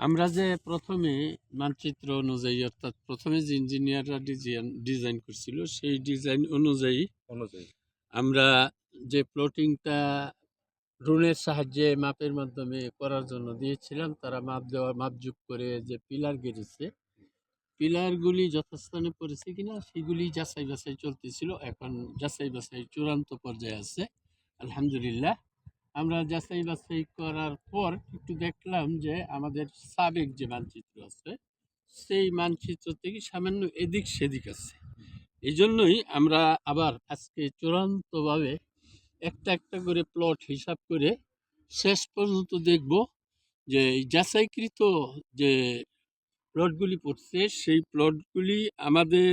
আমরা যে প্রথমে মানচিত্র অনুযায়ী অর্থাৎ প্রথমে যে ইঞ্জিনিয়াররা ডিজাইন ডিজাইন করছিল সেই ডিজাইন অনুযায়ী অনুযায়ী। আমরা যে প্লটিংটা ড্রোনের সাহায্যে মাপের মাধ্যমে করার জন্য দিয়েছিলাম তারা মাপ দেওয়া মাপযোগ করে যে পিলার গেড়েছে পিলারগুলি যথাস্থানে পড়েছে কিনা সেগুলি যাচাই বাছাই চলতেছিল। এখন যাচাই বাছাই চূড়ান্ত পর্যায়ে আছে। আলহামদুলিল্লাহ। আমরা যাচাই বাছাই করার পর একটু দেখলাম যে আমাদের সাবেক যে মানচিত্র আছে, সেই মানচিত্র থেকে সামান্য এদিক সেদিক আছে। এই জন্যই আমরা আবার আজকে চূড়ান্তভাবে একটা একটা করে প্লট হিসাব করে শেষ পর্যন্ত দেখব যে যাচাইকৃত যে প্লটগুলি পড়ছে, সেই প্লটগুলি আমাদের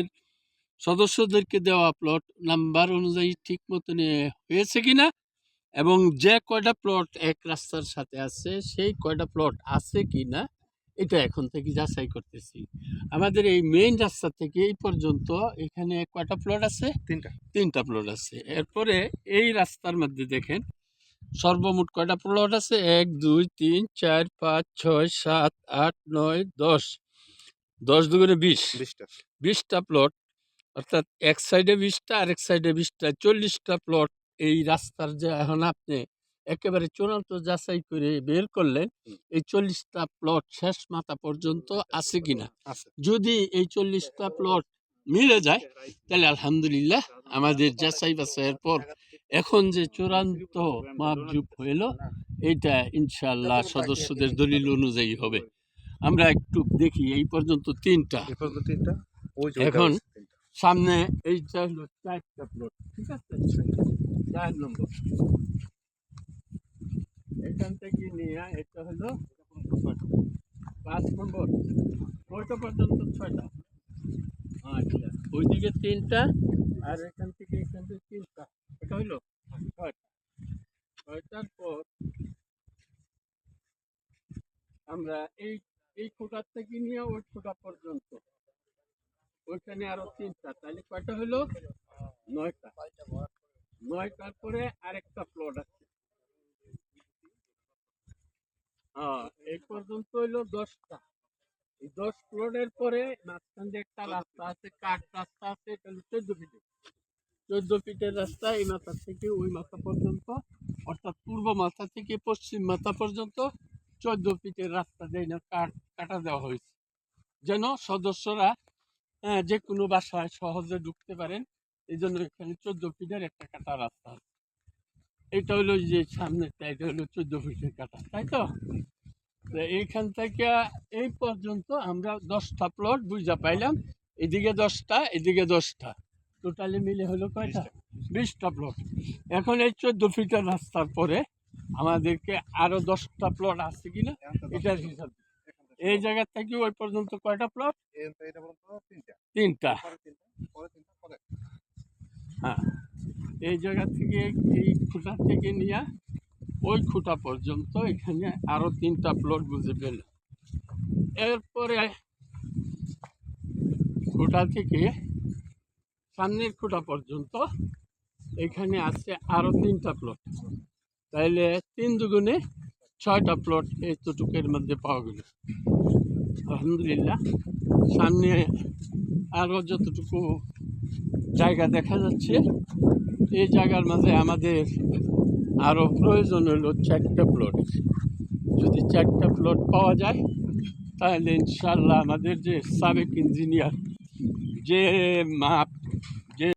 সদস্যদেরকে দেওয়া প্লট নাম্বার অনুযায়ী ঠিক মতনে হয়েছে কিনা এবং যে কয়টা প্লট এক রাস্তার সাথে আছে সেই কয়টা প্লট আছে কি না এটা এখন থেকে যাচাই করতেছি। আমাদের এই মেইন রাস্তা থেকে এই পর্যন্ত এখানে কয়টা প্লট আছে? তিনটা। তিনটা প্লট আছে। এরপরে এই রাস্তার মধ্যে দেখেন সর্বমোট কয়টা প্লট আছে? এক দুই তিন চার পাঁচ ছয় সাত আট নয় দশ। দশ দুগুণে বিশ। বিশটা। বিশটা প্লট অর্থাৎ এক সাইডে বিশটা আর এক সাইডে বিশটা চল্লিশটা প্লট এই রাস্তার যে এখন আপনি একেবারে চূড়ান্ত যাচাই করে বের করলেন এই চল্লিশটা প্লট শেষ মাথা পর্যন্ত আছে কিনা? যদি এই চল্লিশটা প্লট মিলে যায় তাহলে আলহামদুলিল্লাহ আমাদের যাচাই বাছাইয়ের পর এখন যে চূড়ান্ত মাপজুপ হইল এটা ইনশাল্লাহ সদস্যদের দলিল অনুযায়ী হবে। আমরা একটু দেখি এই পর্যন্ত তিনটা। তিনটা। এখন। সামনে এইটা হলো চারটা প্লট ঠিক আছে? চার নম্বর। এখান থেকে নিয়ে এটা হলো পাঁচ নম্বর। ওইটা পর্যন্ত? ছয়টা। আচ্ছা ওইদিকে তিনটা, আর এখান থেকে এখান থেকে তিনটা। এটা হইল ছয়টা। ছয়টার পর আমরা এই এই খোটার থেকে নিয়ে ওই খোটা পর্যন্ত। ওইখানে আরও তিনটা, তাহলে কয়টা হলো? নয়টা। নয়টার পরে আরেকটা প্লট আছে। হ্যাঁ এই পর্যন্ত হইল দশটা। এই দশ প্লটের পরে মাঝখান দিয়ে একটা রাস্তা আছে, কাঠ রাস্তা আছে, এটা হলো চোদ্দ ফিটের চোদ্দ ফিটের রাস্তা এই মাথা থেকে ওই মাথা পর্যন্ত, অর্থাৎ পূর্ব মাথা থেকে পশ্চিম মাথা পর্যন্ত চোদ্দ ফিটের রাস্তা দেয় না কাঠ কাটা দেওয়া হয়েছে। যেন সদস্যরা হ্যাঁ, যে কোনো বাসায় সহজে ঢুকতে পারেন। এই জন্য এখানে চোদ্দ ফিটের একটা কাটা রাস্তা আছে। এটা হলো যে সামনেরটা এটা হলো চোদ্দ ফিটের কাটা তাই তো? এইখান থেকে এই পর্যন্ত আমরা দশটা প্লট বুঝা পাইলাম। এদিকে দশটা এদিকে দশটা। টোটালি মিলে হলো কয়টা? বিশটা। প্লট এখন এই চোদ্দ ফিটের রাস্তার পরে আমাদেরকে আরও দশটা প্লট আছে কিনা? এটার হিসাব এই জায়গা থেকে ওই পর্যন্ত কয়টা প্লট তিনটা। তিনটা। তিনটা পরে পরে। হ্যাঁ। এই জায়গা থেকে এই খুঁটা থেকে নিয়ে ওই খুঁটা পর্যন্ত এখানে আরও তিনটা প্লট বুঝে পেল। এরপরে খুঁটা থেকে সামনের খুঁটা পর্যন্ত এখানে আছে আরও তিনটা প্লট তাইলে তিন দুগুণে ছয়টা প্লট এইটুকের মধ্যে পাওয়া গেল। আলহামদুলিল্লাহ। সামনে আরও যতটুকু জায়গা দেখা যাচ্ছে, এই জায়গার মাঝে আমাদের আরও প্রয়োজন হলো চারটা প্লট যদি চারটা প্লট পাওয়া যায়, তাহলে ইনশাল্লাহ আমাদের যে সাবেক ইঞ্জিনিয়ার যে মাপ